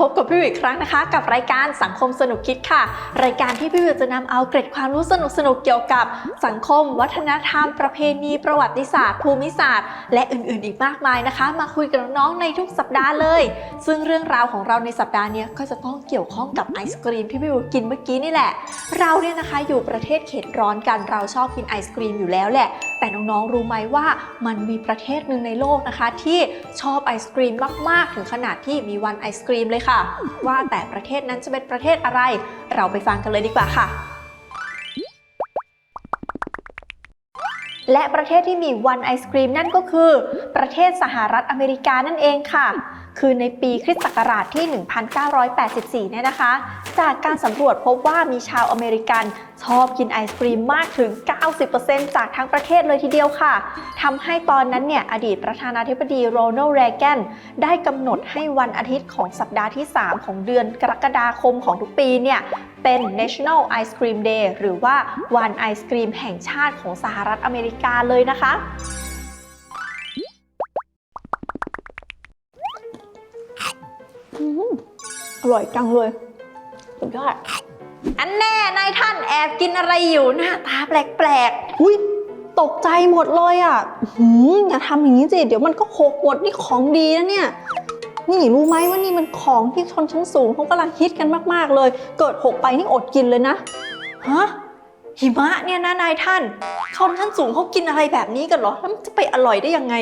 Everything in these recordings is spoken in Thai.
พบกับพี่วิวอีกครั้งนะคะ กับรายการสังคมสนุกคิดค่ะ รายการที่พี่วิวจะนำเอาเกร็ดความรู้สนุกๆเกี่ยวกับ สังคม วัฒนธรรม ประเพณี ประวัติศาสตร์ ภูมิศาสตร์ และอื่น ๆ อีกมากมายนะคะ มาคุยกับน้องๆในทุกสัปดาห์เลย ซึ่งเรื่องราวของเราในสัปดาห์นี้ก็จะต้องเกี่ยวข้องกับไอศกรีมที่พี่วิวกินเมื่อกี้นี่แหละ เราเนี่ยนะคะอยู่ประเทศเขตร้อนกันเราชอบกินไอศกรีมอยู่แล้วแหละแต่น้องๆรู้ไหมว่ามันมีประเทศหนึ่งในโลกนะคะ ที่ชอบไอศกรีมมากๆ ถึงขนาดที่มีวันไอศกรีมเลยค่ะว่าแต่ประเทศนั้นจะเป็นประเทศอะไร เราไปฟังกันเลยดีกว่าค่ะ และประเทศที่มีวันไอศกรีมนั่นก็คือ ประเทศสหรัฐอเมริกานั่นเองค่ะ คือในปีคริสต์ศักราชที่ 1984 เนี่ยนะคะ จากการสำรวจพบว่ามีชาวอเมริกันชอบกินไอศกรีมมากถึง 90%จากทั้งประเทศเลยทีเดียวค่ะ ทำให้ตอนนั้นเนี่ยอดีตประธานาธิบดีโรนัลด์เรแกนได้กำหนดให้วันอาทิตย์ของสัปดาห์ที่ 3 ของเดือนกรกฎาคมของทุกปีเนี่ย เป็น National Ice Cream Day หรือว่าวันไอศกรีมแห่งชาติของสหรัฐอเมริกาเลยนะคะอืมอร่อยจังเลยสุดยอดอันแน่นายท่านแอบกินอะไรอยู่หน้าตาแปลกอุ้ยตกใจหมดเลยอะหืมอย่าทำอย่างนี้สิ เดี๋ยวมันก็หกหมดนี่ของดีนะเนี่ย นี่รู้ไหมว่านี่มันของที่ชนชั้นสูงเขากำลังฮิตกันมากๆเลย เกิดหกไปนี่อดกินเลยนะ ฮะหิมะเนี่ยนะนายท่าน ชนชั้นสูงเขากินอะไรแบบนี้กันเหรอ แล้วมันจะไปอร่อยได้ยังไง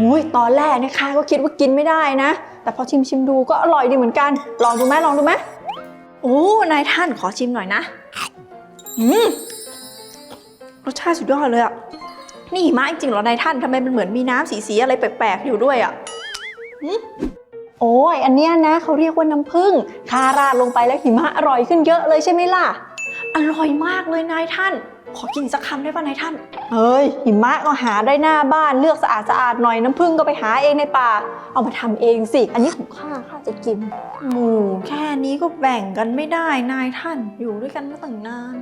อุ้ยตอนแรกเนี่ยค่ะก็คิดว่ากินไม่ได้นะ แต่พอชิมชิมดูก็อร่อยดีเหมือนกัน ลองดูไหมลองดูไหมโอ้นายท่านขอชิมหน่อยนะ อืมรสชาติสุดยอดเลยอะนี่หิมะจริงเหรอนายท่านทำไมมันเหมือนมีน้ำสีๆอะไรแปลกๆอยู่ด้วยอะ โอ้ยอันเนี้ยนะเขาเรียกว่าน้ำผึ้งทาราดลงไปแล้วหิมะอร่อยขึ้นเยอะเลยใช่ไหมล่ะ อร่อยมากเลยนายท่าน ขอกินสักคำได้ป่ะนายท่านเฮ้ยหิมะก็หาได้หน้าบ้านเลือกสะอาดสะอาดๆหน่อยน้ำผึ้งก็ไปหาเองในป่า เอามาทำเองสิ อันนี้ของข้าข้าจะกิน หมูแค่นี้ก็แบ่งกันไม่ได้นายท่านอยู่ด้วยกันมาตั้งนาน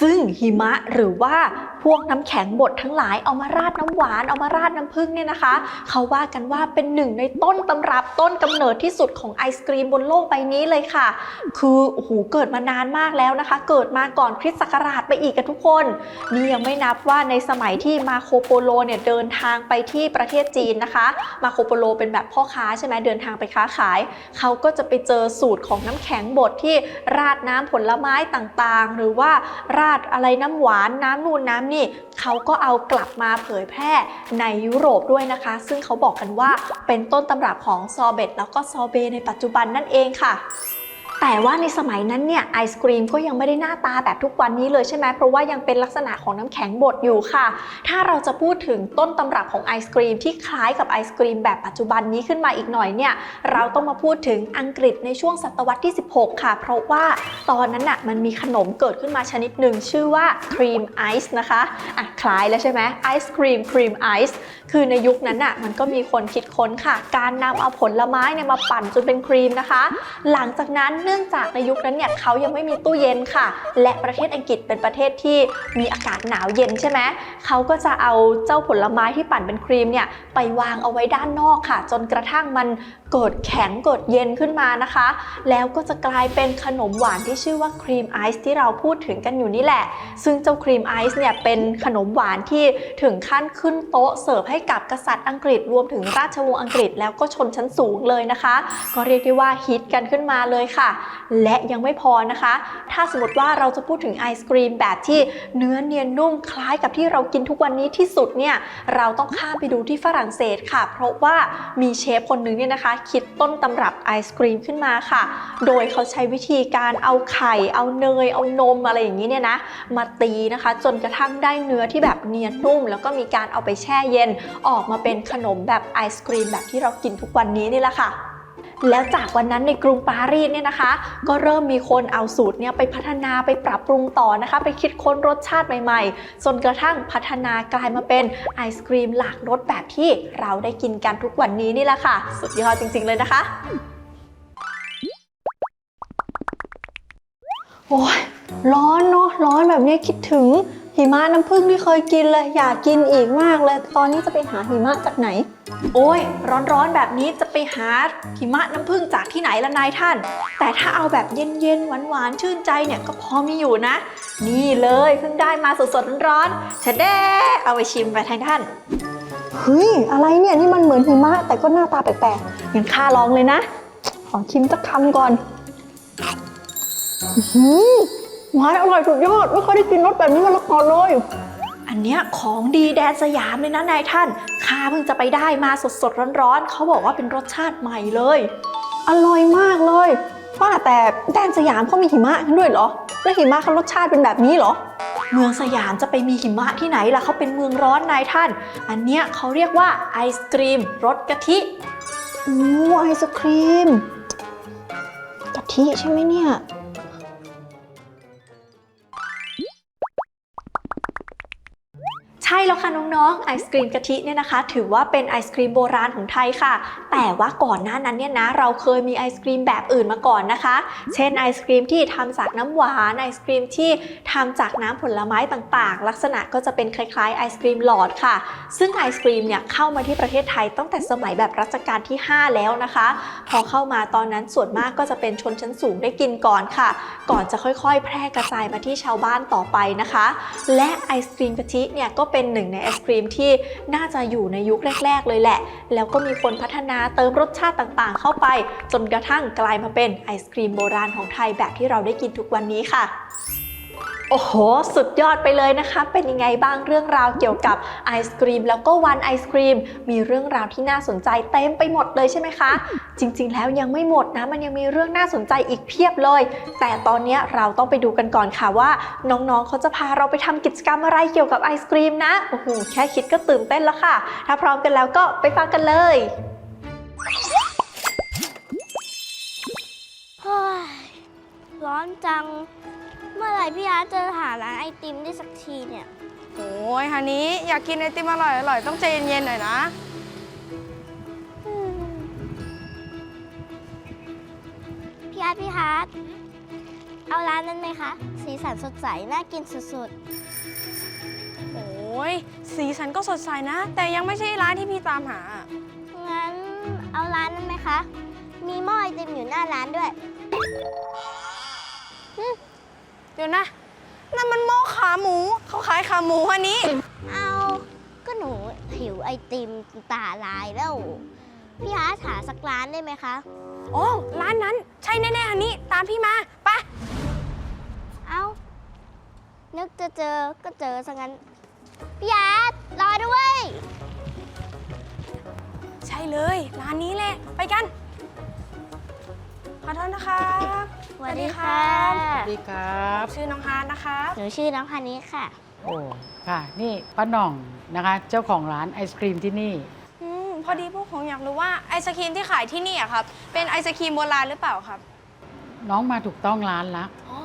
ซึ่งหิมะหรือว่าพวกน้ำแข็งบดทั้งหลายเอามาราดน้ำหวานเอามาราดน้ำผึ้งเนี่ยนะคะ เขาว่ากันว่าเป็นหนึ่งในต้นตำรับต้นกำเนิดที่สุดของไอศกรีมบนโลกใบนี้เลยค่ะ คือโอ้โหเกิดมานานมากแล้วนะคะ เกิดมาก่อนคริสต์ศักราชไปอีกกันทุกคนนี่ยังไม่นับว่าในสมัยที่มาโคโปโลเนี่ยเดินทางไปที่ประเทศจีนนะคะ มาโคโปโลเป็นแบบพ่อค้าใช่ไหมเดินทางไปค้าขาย เขาก็จะไปเจอสูตรของน้ำแข็งบดที่ราดน้ำผลไม้ต่างๆ หรือว่าราดอะไรน้ำหวานน้ำนูนน้ำนี่เขาก็เอากลับมาเผยแพร่ในยุโรปด้วยนะคะ ซึ่งเขาบอกกันว่าเป็นต้นตำรับของซอเบตแล้วก็ซอเบในปัจจุบันนั่นเองค่ะ แต่ว่าในสมัยนั้นเนี่ยไอศกรีมก็ยังไม่ได้หน้าตาแบบทุกวันนี้เลยใช่ไหมเพราะว่ายังเป็นลักษณะของน้ำแข็งบดอยู่ค่ะ ถ้าเราจะพูดถึงต้นตำรับของไอศกรีมที่คล้ายกับไอศกรีมแบบปัจจุบันนี้ขึ้นมาอีกหน่อยเนี่ยเราต้องมาพูดถึงอังกฤษในช่วงศตวรรษที่ 16 ค่ะ เพราะว่าตอนนั้นน่ะมันมีขนมเกิดขึ้นมาชนิดหนึ่งชื่อว่าครีมไอซ์นะคะอะคล้ายแล้วใช่ไหมไอศครีมครีมไอซ์คือในยุคนั้นน่ะมันก็มีคนคิดค้นค่ะ การนำเอาผลไม้เนี่ยมาปั่นจนเป็นครีมนะคะ หลังจากนั้นเนื่องจากในยุคนั้นเนี่ยเขายังไม่มีตู้เย็นค่ะ และประเทศอังกฤษเป็นประเทศที่มีอากาศหนาวเย็นใช่ไหมเขาก็จะเอาเจ้าผลไม้ที่ปั่นเป็นครีมเนี่ยไปวางเอาไว้ด้านนอกค่ะ จนกระทั่งมัน เกิดแข็งเกิดเย็นขึ้นมานะคะ แล้วก็จะกลายเป็นขนมหวานที่ชื่อว่าครีมไอซ์ที่เราพูดถึงกันอยู่นี่แหละ ซึ่งเจ้าครีมไอซ์เนี่ยเป็นขนมหวานที่ถึงขั้นขึ้นโต๊ะเสิร์ฟให้กับกษัตริย์อังกฤษรวมถึงราชวงศ์อังกฤษแล้วก็ชนชั้นสูงเลยนะคะ ก็เรียกได้ว่าฮิตกันขึ้นมาเลยค่ะ และยังไม่พอนะคะ ถ้าสมมติว่าเราจะพูดถึงไอศกรีมแบบที่เนื้อเนียนนุ่มคล้ายกับที่เรากินทุกวันนี้ที่สุดเนี่ยเราต้องข้ามไปดูที่ฝรั่งเศสค่ะ เพราะว่ามีเชฟคนหนึงเนี่ยนะคะคิดต้นตำรับไอศครีมขึ้นมาค่ะ โดยเขาใช้วิธีการเอาไข่ เอาเนย เอานมอะไรอย่างนี้เนี่ยนะ มาตีนะคะ จนกระทั่งได้เนื้อที่แบบเนียนนุ่ม แล้วก็มีการเอาไปแช่เย็น ออกมาเป็นขนมแบบไอศครีมแบบที่เรากินทุกวันนี้นี่แหละค่ะ แล้วจากวันนั้นในกรุงปารีสเนี่ยนะคะ ก็เริ่มมีคนเอาสูตรเนี่ยไปพัฒนาไปปรับปรุงต่อนะคะ ไปคิดค้นรสชาติใหม่ๆ จนกระทั่งพัฒนากลายมาเป็นไอศกรีมหลากรสแบบที่เราได้กินกันทุกวันนี้นี่แหละค่ะ สุดยอดจริง ๆ เลยนะคะ โอ้ยร้อนเนาะร้อนแบบนี้คิดถึง หิหิมะน้ำผึ้งที่เคยกินเลย อยากกินอีกมากเลย ตอนนี้จะไปหาหิมะจากไหน โอ้ย ร้อนๆแบบนี้จะไปหาหิมะน้ำผึ้งจากที่ไหนละนายท่าน แต่ถ้าเอาแบบเย็นๆหวานๆชื่นใจเนี่ยก็พอมีอยู่นะ นี่เลยเพิ่งได้มาสดๆร้อนๆชะแด้เอาไปชิมไปทางท่านเฮ้ยอะไรเนี่ยนี่มันเหมือนหิมะแต่ก็หน้าตาแปลกๆยังข้าลองเลยนะ ขอชิมสักคำก่อน อื้อ หือหวานอร่อยสุดยอด ไม่เคยได้กินรสแบบนี้มาก่อนเลย อันเนี้ยของดีแดนสยามเลยนะนายท่านข้าเพิ่งจะไปได้มาสดๆร้อนๆเขาบอกว่าเป็นรสชาติใหม่เลย อร่อยมากเลยว่าแต่แดนสยามเขามีหิมะกันด้วยเหรอ แล้วหิมะเขารสชาติเป็นแบบนี้เหรอ เมืองสยามจะไปมีหิมะที่ไหนล่ะเขาเป็นเมืองร้อนนายท่าน อันเนี้ยเขาเรียกว่าไอศกรีมรสกะทิโอ้ไอศครีมกะทิใช่ไหมเนี่ย ช่แล้วค่ะน้องๆ ไอศกรีมกะทิเนี่ยนะคะ ถือว่าเป็นไอศกรีมโบราณของไทยค่ะ แต่ว่าก่อนหน้านั้นเนี่ยนะเราเคยมีไอศกรีมแบบอื่นมาก่อนนะคะ เช่นไอศกรีมที่ทำจากน้ำหวานไอศกรีมที่ทำจากน้ำผลไม้ต่างๆ ลักษณะก็จะเป็นคล้ายๆไอศกรีมหลอดค่ะ ซึ่งไอศกรีมเนี่ยเข้ามาที่ประเทศไทยตั้งแต่สมัยแบบรัชกาลที่ 5 แล้วนะคะ พอเข้ามาตอนนั้นส่วนมากก็จะเป็นชนชั้นสูงได้กินก่อนค่ะ ก่อนจะค่อยๆ แพร่กระจายมาที่ชาวบ้านต่อไปนะคะ และไอศกรีมกะทิเนี่ยก็เป็นหนึ่งในไอศกรีมที่น่าจะอยู่ในยุคแรก ๆ เลยแหละ แล้วก็มีคนพัฒนาเติมรสชาติต่างๆ เข้าไป จนกระทั่งกลายมาเป็นไอศกรีมโบราณของไทยแบบที่เราได้กินทุกวันนี้ค่ะโอ้โห สุดยอดไปเลยนะคะ เป็นยังไงบ้างเรื่องราวเกี่ยวกับไอศกรีมแล้วก็วันไอศกรีม มีเรื่องราวที่น่าสนใจเต็มไปหมดเลยใช่ไหมคะ จริงๆ แล้วยังไม่หมดนะ มันยังมีเรื่องน่าสนใจอีกเพียบเลย แต่ตอนนี้เราต้องไปดูกันก่อนค่ะว่า น้องๆ เขาจะพาเราไปทำกิจกรรมอะไรเกี่ยวกับไอศกรีมนะ โอ้โห แค่คิดก็ตื่นเต้นแล้วค่ะ ถ้าพร้อมกันแล้วก็ไปฟังกันเลย เฮ้ยร้อนจัง เมื่อไหร่พี่อาร์ตจะหาร้านไอติมได้สักทีเนี่ย โอ้ยฮันนี้อยากกินไอติมอร่อยอร่อยต้องใจเย็นๆหน่อยนะ อืมพี่อาร์ตพี่ฮาร์ตเอาร้านนั้นไหมคะ สีสันสดใส น่ากินสุดโอ้ยสีสันก็สดใสนะ แต่ยังไม่ใช่ร้านที่พี่ตามหาๆงั้นเอา ร้านนั้นไหมคะ มีหม้อไอติมอยู่หน้าร้านด้วย เดี๋ยวนะนั่นมันหม้อขาหมู เขาขายขาหมูฮันนี้ เอาก็หนูหิวไอติมตาลายแล้ว พี่ฮาร์ตหาสักร้านได้ไหมคะ โอ้ร้านนั้น ใช่แน่ๆฮันนี้ ตามพี่มาไปะเอา นึกจะเจอก็เจอซะงั้น พี่อาร์ตรอด้วยใช่เลย ร้านนี้แหละ ไปกัน ขอโทษนะคะสวัสดีค่ะ สวัสดีครับ ชื่อน้องฮาร์ดนะคะ หนูชื่อน้องพันนี้ค่ะ โอ้ค่ะ นี่ป้าหน่องนะคะ เจ้าของร้านไอศครีมที่นี่ อืม พอดีพวกผมอยากรู้ว่าไอศครีมที่ขายที่นี่อะครับ เป็นไอศครีมโบราณหรือเปล่าครับ น้องมาถูกต้องร้านละอ๋อ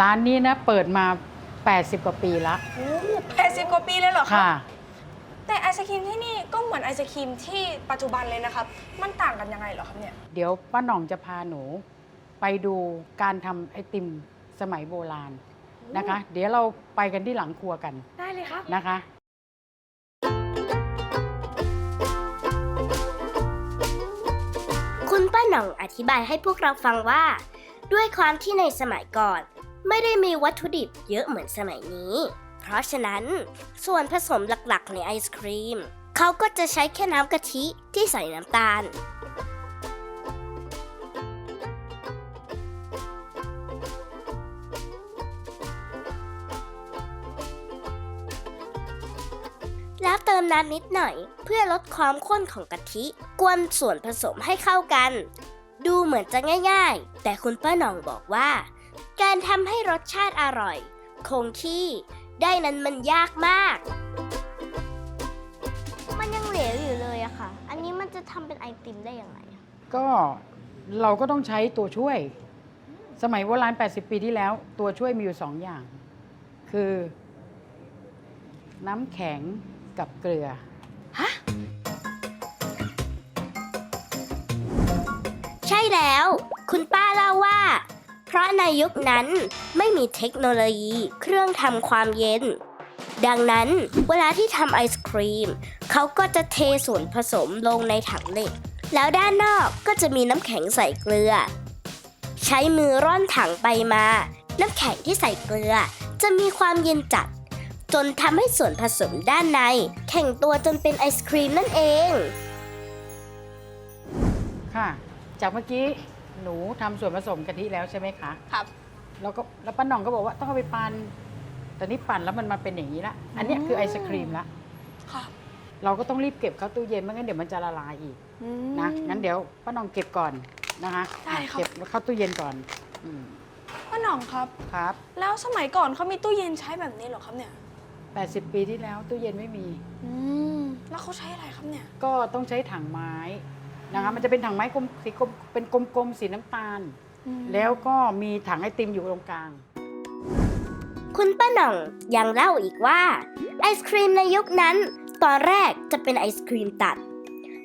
ร้านนี้นะเปิดมา 80 กว่าปีละ โอ้แปดสิบกว่าปีเลยเหรอครับค่ะ แต่ไอศครีมที่นี่ก็เหมือนไอศครีมที่ปัจจุบันเลยนะครับ มันต่างกันยังไงเหรอครับเนี่ย เดี๋ยวป้าหน่องจะพาหนู ไปดูการทำไอติมสมัยโบราณนะคะ เดี๋ยวเราไปกันที่หลังครัวกันได้เลยครับ นะคะ คุณป้าหน่องอธิบายให้พวกเราฟังว่า ด้วยความที่ในสมัยก่อน ไม่ได้มีวัตถุดิบเยอะเหมือนสมัยนี้ เพราะฉะนั้น ส่วนผสมหลักๆ ในไอศครีม เขาก็จะใช้แค่น้ำกะทิที่ใส่น้ำตาล แล้วเติมน้ำนิดหน่อย เพื่อลดความข้นของกะทิ กวนส่วนผสมให้เข้ากัน ดูเหมือนจะง่าย ๆ แต่คุณป้าหน่องบอกว่า การทำให้รสชาติอร่อย คงที่ ได้นั้นมันยากมาก มันยังเหลวอยู่เลยอะค่ะ อันนี้มันจะทำเป็นไอติมได้ยังไงก็เราก็ต้องใช้ตัวช่วย สมัยโบราณ 80 ปีที่แล้ว ตัวช่วยมีอยู่สองอย่าง คือ น้ำแข็งกับเกลือ ใช่แล้ว คุณป้าเล่าว่าเพ ราะในยุคนั้นไม่มีเทคโนโลยี เครื่องทำความเย็น ดังนั้นเวลาที่ทำไอศครีม เขาก็จะเทส่วนผสมลงในถังเหล็ก แล้วด้านนอกก็จะมีน้ำแข็งใส่เกลือ ใช้มือร่อนถังไปมา น้ำแข็งที่ใส่เกลือ จะมีความเย็นจัด จนทำให้ส่วนผสมด้านใน แข็งตัวจนเป็นไอศครีมนั่นเอง ค่ะ จากเมื่อกี้ หนูทำส่วนผสมกะทิแล้วใช่ไหมคะ ครับแล้วก็แล้วป้าหน่องก็บอกว่าต้องเอาไปปั่นแต่นี่ปั่นแล้วมันมาเป็นอย่างนี้ละอันเนี้ยคือไอศครีมละค่ะเราก็ต้องรีบเก็บเข้าตู้เย็นไม่งั้นเดี๋ยวมันจะละลายอีกนะงั้นเดี๋ยวป้าหน่องเก็บก่อนนะคะได้ครับ เก็บเข้าตู้เย็นก่อนอืมพ่อหน่องครับ ครับ แล้วสมัยก่อนเขามีตู้เย็นใช้แบบนี้เหรอครับเนี่ย 80 ปีที่แล้วตู้เย็นไม่มี อืม แล้วเขาใช้อะไรครับเนี่ย ก็ต้องใช้ถังไม้ นะคะมันจะเป็นถังไม้กลมสีกลมเป็นกลมๆสีน้ำตาล แล้วก็มีถังไอติมอยู่ตรงกลาง คุณป้าหน่องยังเล่าอีกว่า ไอศครีมในยุคนั้น ตอนแรกจะเป็นไอศครีมตัด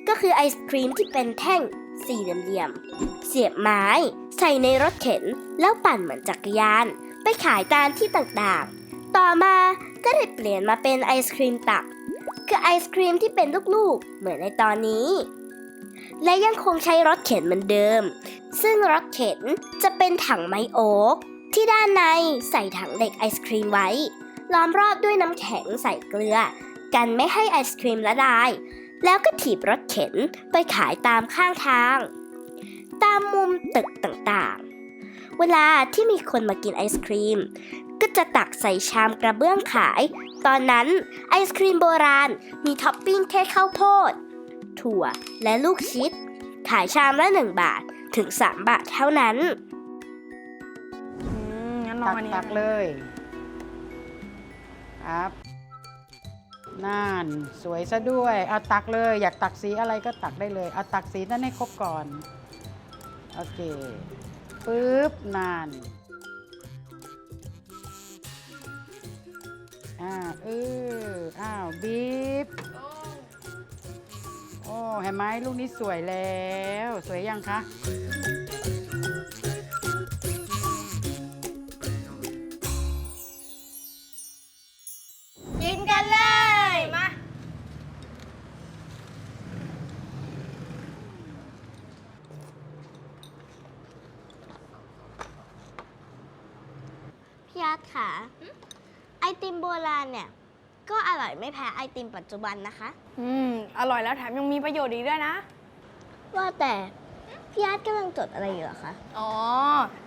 ก็คือไอศครีมที่เป็นแท่งสี่เหลี่ยมๆเสียบไม้ใส่ในรถเข็น แล้วปั่นเหมือนจักรยาน ไปขายตามที่ต่างๆ ต่อมาก็ได้เปลี่ยนมาเป็นไอศครีมตัก คือไอศครีมที่เป็นลูกๆ เหมือนในตอนนี้ และยังคงใช้รถเข็นเหมือนเดิม ซึ่งรถเข็นจะเป็นถังไม้โอ๊กที่ด้านในใส่ถังเหล็กไอศครีมไว้ ล้อมรอบด้วยน้ำแข็งใส่เกลือ กันไม่ให้ไอศครีมละลาย แล้วก็ถีบรถเข็นไปขายตามข้างทาง ตามมุมตึกต่างๆ เวลาที่มีคนมากินไอศครีม ก็จะตักใส่ชามกระเบื้องขาย ตอนนั้นไอศครีมโบราณมีท็อปปิ้งแค่ข้าวโพด ถั่ว และลูกชิด ขายชามละ 1 บาทถึง 3 บาทเท่านั้น อืมงั้นลอตังกอันนี้ตักเลย ครับนั่นสวยซะด้วย เอาตักเลย อยากตักสีอะไรก็ตักได้เลย เอาตักสีนั้นให้ครบก่อน โอเค ปึ๊บนั่นอ่า เอออ้าว บีบโอ้เห็นไหมลูกนี้สวยแล้ว สวยยังคะกินกันเลยมาพี่อาร์ตค่ะ ไอติมโบราณเนี่ย ก็อร่อยไม่แพ้ไอติมปัจจุบันนะคะ อืม อร่อยแล้วแถมยังมีประโยชน์อีกด้วยนะ ว่าแต่พี่อาร์ตกำลังจดอะไรอยู่เหรอคะ อ๋อ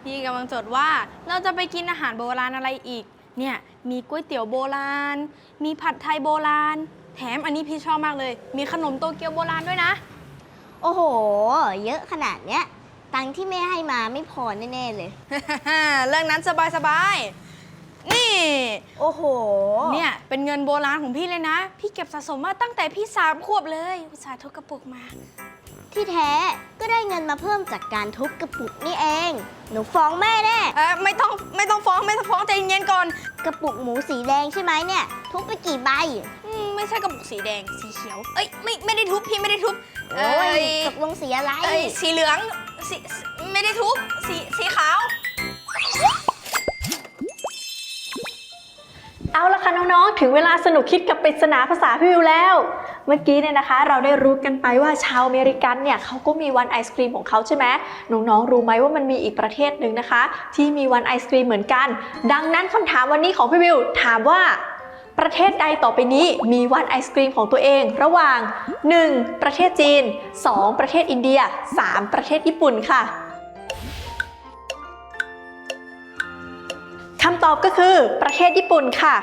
พี่กำลังจดว่าเราจะไปกินอาหารโบราณอะไรอีก เนี่ยมีก๋วยเตี๋ยวโบราณ มีผัดไทยโบราณ แถมอันนี้พี่ชอบมากเลย มีขนมโตเกียวโบราณด้วยนะ โอ้โห เยอะขนาดเนี้ย ตังค์ที่แม่ให้มาไม่พอแน่ ๆ เลย เรื่องนั้นสบายๆ นี่ โอ้โห เนี่ย เป็นเงินโบราณของพี่เลยนะ พี่เก็บสะสมมาตั้งแต่พี่สามขวบเลย อุตส่าห์ทุกกระปุกมา ที่แท้ก็ได้เงินมาเพิ่มจากการทุบกระปุกนี่เอง หนูฟ้องแม่แน่เออไม่ต้องไม่ต้องฟ้องไม่ต้องฟ้องใจเย็นๆก่อน กระปุกหมูสีแดงใช่ไหมเนี่ย ทุบไปกี่ใบ อืมไม่ใช่กระปุกสีแดงสีเขียว เอ้ยไม่ไม่ได้ทุบพี่ไม่ได้ทุบโอ้ยเตกลงสีอะไร เอ้ยสีเหลืองสีสีไม่ได้ทุบสีสีขาว ถึงเวลาสนุกคิดกับปริศนาภาษาพี่วิวแล้ว เมื่อกี้เนี่ยนะคะ เราได้รู้กันไปว่าชาวอเมริกันเนี่ยเขาก็มีวันไอศครีมของเขาใช่ไหมน้องๆรู้ไหมว่ามันมีอีกประเทศหนึ่งนะคะ ที่มีวันไอศครีมเหมือนกัน ดังนั้นคำถามวันนี้ของพี่วิวถามว่าประเทศใดต่อไปนี้มีวันไอศครีมของตัวเอง ระหว่าง 1. ประเทศจีน 2. ประเทศอินเดีย 3. ประเทศญี่ปุ่นค่ะคำตอบก็คือประเทศญี่ปุ่นค่ะ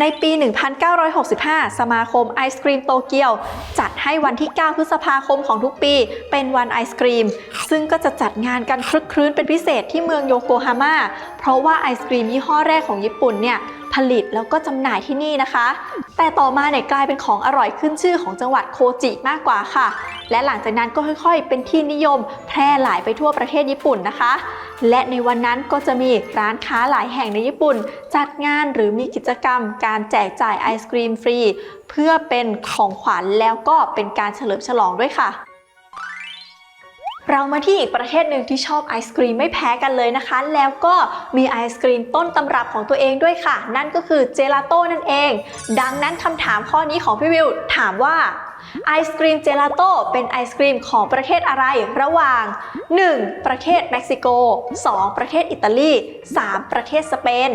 ในปี 1965 สมาคมไอศครีมโตเกียว จัดให้วันที่ 9 พฤษภาคมของทุกปี เป็นวันไอศครีม ซึ่งก็จะจัดงานกันคลึกครื้นเป็นพิเศษที่เมืองโยโกฮาม่า เพราะว่าไอศครีมยี่ห้อแรกของญี่ปุ่นเนี่ย ผลิตแล้วก็จำหน่ายที่นี่นะคะ แต่ต่อมาเนี่ยกลายเป็นของอร่อยขึ้นชื่อของจังหวัดโคจิมากกว่าค่ะ และหลังจากนั้นก็ค่อยๆ เป็นที่นิยมแพร่หลายไปทั่วประเทศญี่ปุ่นนะคะ และในวันนั้นก็จะมีร้านค้าหลายแห่งในญี่ปุ่น จัดงานหรือมีกิจกรรม การแจกจ่ายไอศกรีมฟรี เพื่อเป็นของขวัญแล้วก็เป็นการเฉลิมฉลองด้วยค่ะ เรามาที่อีกประเทศหนึ่งที่ชอบไอศกรีมไม่แพ้กันเลยนะคะ แล้วก็มีไอศกรีมต้นตำรับของตัวเองด้วยค่ะ นั่นก็คือเจลาโต้นั่นเอง ดังนั้นคำถามข้อนี้ของพี่วิวถามว่าไอศกรีมเจลาโต้เป็นไอศกรีมของประเทศอะไรระหว่าง 1. ประเทศเม็กซิโก 2. ประเทศอิตาลี 3. ประเทศสเปน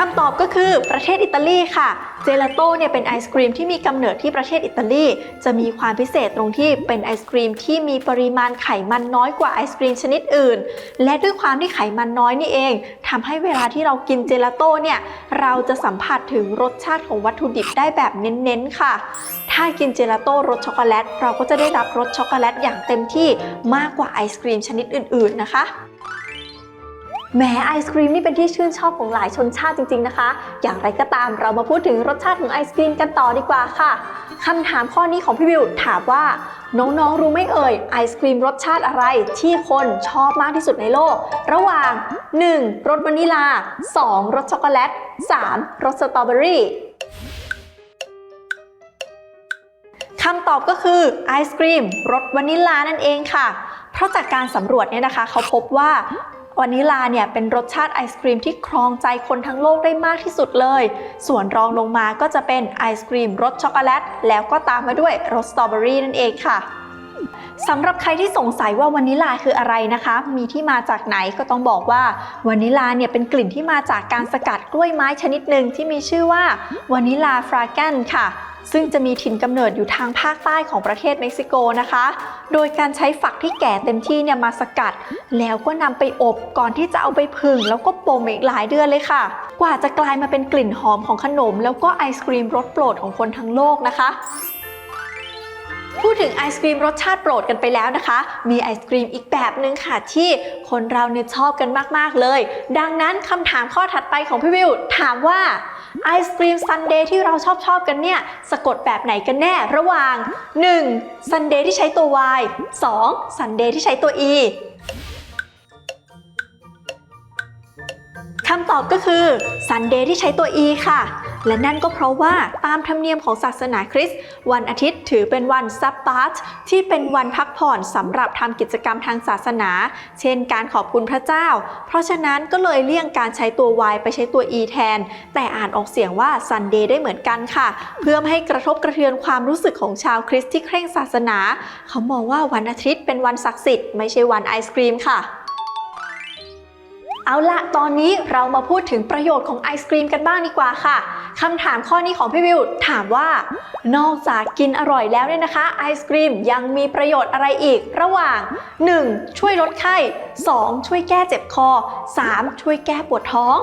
คำตอบก็คือประเทศอิตาลีค่ะ เจลาโต้เนี่ยเป็นไอศกรีมที่มีกำเนิดที่ประเทศอิตาลี จะมีความพิเศษตรงที่เป็นไอศกรีมที่มีปริมาณไขมันน้อยกว่าไอศกรีมชนิดอื่น และด้วยความที่ไขมันน้อยนี่เองทำให้เวลาที่เรากินเจลาโต้เนี่ยเราจะสัมผัสถึงรสชาติของวัตถุดิบได้แบบเน้นๆค่ะ ถ้ากินเจลาโต้รสช็อกโกแลต เราก็จะได้รับรสช็อกโกแลตอย่างเต็มที่มากกว่าไอศกรีมชนิดอื่นๆนะคะ แหมไอศครีมนี่เป็นที่ชื่นชอบของหลายชนชาติจริงๆนะคะ อย่างไรก็ตามเรามาพูดถึงรสชาติของไอศครีมกันต่อดีกว่าค่ะคำถามข้อนี้ของพี่วิวถามว่า น้องๆรู้ไหมเอ่ยไอศครีมรสชาติอะไรที่คนชอบมากที่สุดในโลก ระหว่าง 1. รสวานิลา 2. รสช็อกโกแลต 3. รสสตรอเบอรี่คำตอบก็คือไอศกรีมรสวานิลานั่นเองค่ะ เพราะจากการสำรวจเนี่ยนะคะ เขาพบว่า วานิลาเนี่ยเป็นรสชาติไอศกรีมที่ครองใจคนทั้งโลกได้มากที่สุดเลย ส่วนรองลงมาก็จะเป็นไอศกรีมรสช็อกโกแลต แล้วก็ตามมาด้วยรสสตรอเบอรี่นั่นเองค่ะสำหรับใครที่สงสัยว่าวานิลาคืออะไรนะคะ มีที่มาจากไหนก็ต้องบอกว่าวานิลาเนี่ยเป็นกลิ่นที่มาจากการสกัดกล้วยไม้ชนิดหนึ่งที่มีชื่อว่าวานิลาฟราแกนค่ะ ซึ่งจะมีถิ่นกำเนิดอยู่ทางภาคใต้ของประเทศเม็กซิโกนะคะ โดยการใช้ฝักที่แก่เต็มที่เนี่ยมาสกัด แล้วก็นำไปอบก่อนที่จะเอาไปผึ่งแล้วก็ปมอีกหลายเดือนเลยค่ะ กว่าจะกลายมาเป็นกลิ่นหอมของขนม แล้วก็ไอศครีมรสโปรดของคนทั้งโลกนะคะ พูดถึงไอศกรีมรสชาติโปรดกันไปแล้วนะคะ มีไอศกรีมอีกแบบหนึ่งค่ะที่คนเราเนี่ยชอบกันมาก ๆ เลย ดังนั้นคำถามข้อถัดไปของพี่วิว ถามว่าไอศกรีมซันเดย์ที่เราชอบชอบกันเนี่ย สะกดแบบไหนกันแน่ระหว่าง 1. ซันเดย์ที่ใช้ตัว Y 2. ซันเดย์ที่ใช้ตัว E คำตอบก็คือซันเดย์ที่ใช้ตัว E ค่ะ และนั่นก็เพราะว่าตามธรรมเนียมของศาสนาคริสต์วันอาทิตย์ถือเป็นวันซับบาตที่เป็นวันพักผ่อนสำหรับทำกิจกรรมทางศาสนา เช่นการขอบคุณพระเจ้า เพราะฉะนั้นก็เลยเลี่ยงการใช้ตัว Y ไปใช้ตัว E แทน แต่อ่านออกเสียงว่า Sunday ได้เหมือนกันค่ะ เพื่อไม่ให้กระทบกระเทือนความรู้สึกของชาวคริสต์ที่เคร่งศาสนา เขามองว่าวันอาทิตย์เป็นวันศักดิ์สิทธิ์ไม่ใช่วันไอศกรีมค่ะ เอาละตอนนี้เรามาพูดถึงประโยชน์ของไอศกรีมกันบ้างดีกว่าค่ะคำถามข้อนี้ของพี่วิวถามว่า นอกจากกินอร่อยแล้วเนี่ยนะคะ ไอศกรีมยังมีประโยชน์อะไรอีก ระหว่าง 1. ช่วยลดไข้ 2. ช่วยแก้เจ็บคอ 3. ช่วยแก้ปวดท้อง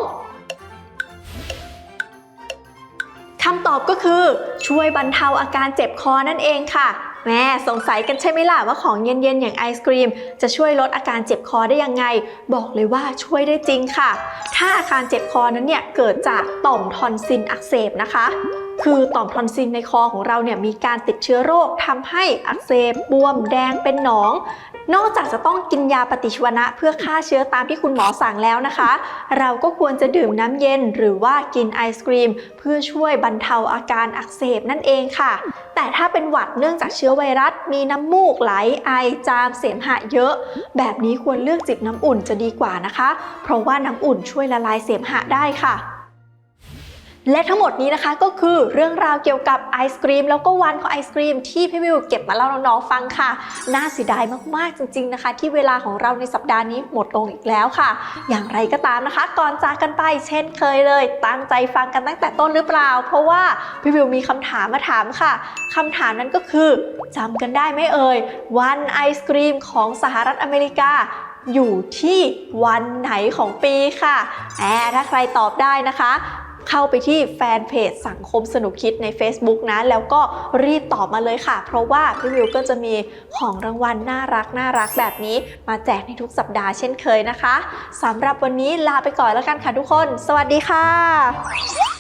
คำตอบก็คือช่วยบรรเทาอาการเจ็บคอนั่นเองค่ะ แม่สงสัยกันใช่ไหมล่ะว่าของเย็นๆ อย่างไอศกรีม จะช่วยลดอาการเจ็บคอได้ยังไง บอกเลยว่าช่วยได้จริงค่ะ ถ้าอาการเจ็บคอนั้นเนี่ยเกิดจากต่อมทอนซิลอักเสบนะคะคือต่อมทอนซิลในคอของเราเนี่ยมีการติดเชื้อโรคทำให้อักเสบบวมแดงเป็นหนอง นอกจากจะต้องกินยาปฏิชีวนะเพื่อฆ่าเชื้อตามที่คุณหมอสั่งแล้วนะคะ เราก็ควรจะดื่มน้ำเย็นหรือว่ากินไอศกรีม เพื่อช่วยบรรเทาอาการอักเสบนั่นเองค่ะ แต่ถ้าเป็นหวัดเนื่องจากเชื้อไวรัส มีน้ำมูกไหลไอจามเสมหะเยอะ แบบนี้ควรเลือกจิบน้ำอุ่นจะดีกว่านะคะ เพราะว่าน้ำอุ่นช่วยละลายเสมหะได้ค่ะ และทั้งหมดนี้นะคะก็คือเรื่องราวเกี่ยวกับไอศกรีมแล้วก็วันของไอศกรีมที่พี่วิวเก็บมาเล่าน้องๆฟังค่ะ น่าเสียดายมากๆจริง ๆนะคะ ที่เวลาของเราในสัปดาห์นี้หมดลงอีกแล้วค่ะ อย่างไรก็ตามนะคะ ก่อนจากกันไปเช่นเคยเลย ตั้งใจฟังกันตั้งแต่ต้นหรือเปล่า เพราะว่าพี่วิวมีคำถามมาถามค่ะคำถามนั้นก็คือจำกันได้ไหมเอ่ยวันไอศกรีมของสหรัฐอเมริกาอยู่ที่วันไหนของปีค่ะแอบถ้าใครตอบได้นะคะ เข้าไปที่แฟนเพจสังคมสนุกคิดใน Facebook นะ แล้วก็รีบตอบมาเลยค่ะ เพราะว่าพี่วิวก็จะมีของรางวัลน่ารักน่ารักแบบนี้ มาแจกในทุกสัปดาห์เช่นเคยนะคะสำหรับวันนี้ลาไปก่อนแล้วกันค่ะทุกคน สวัสดีค่ะ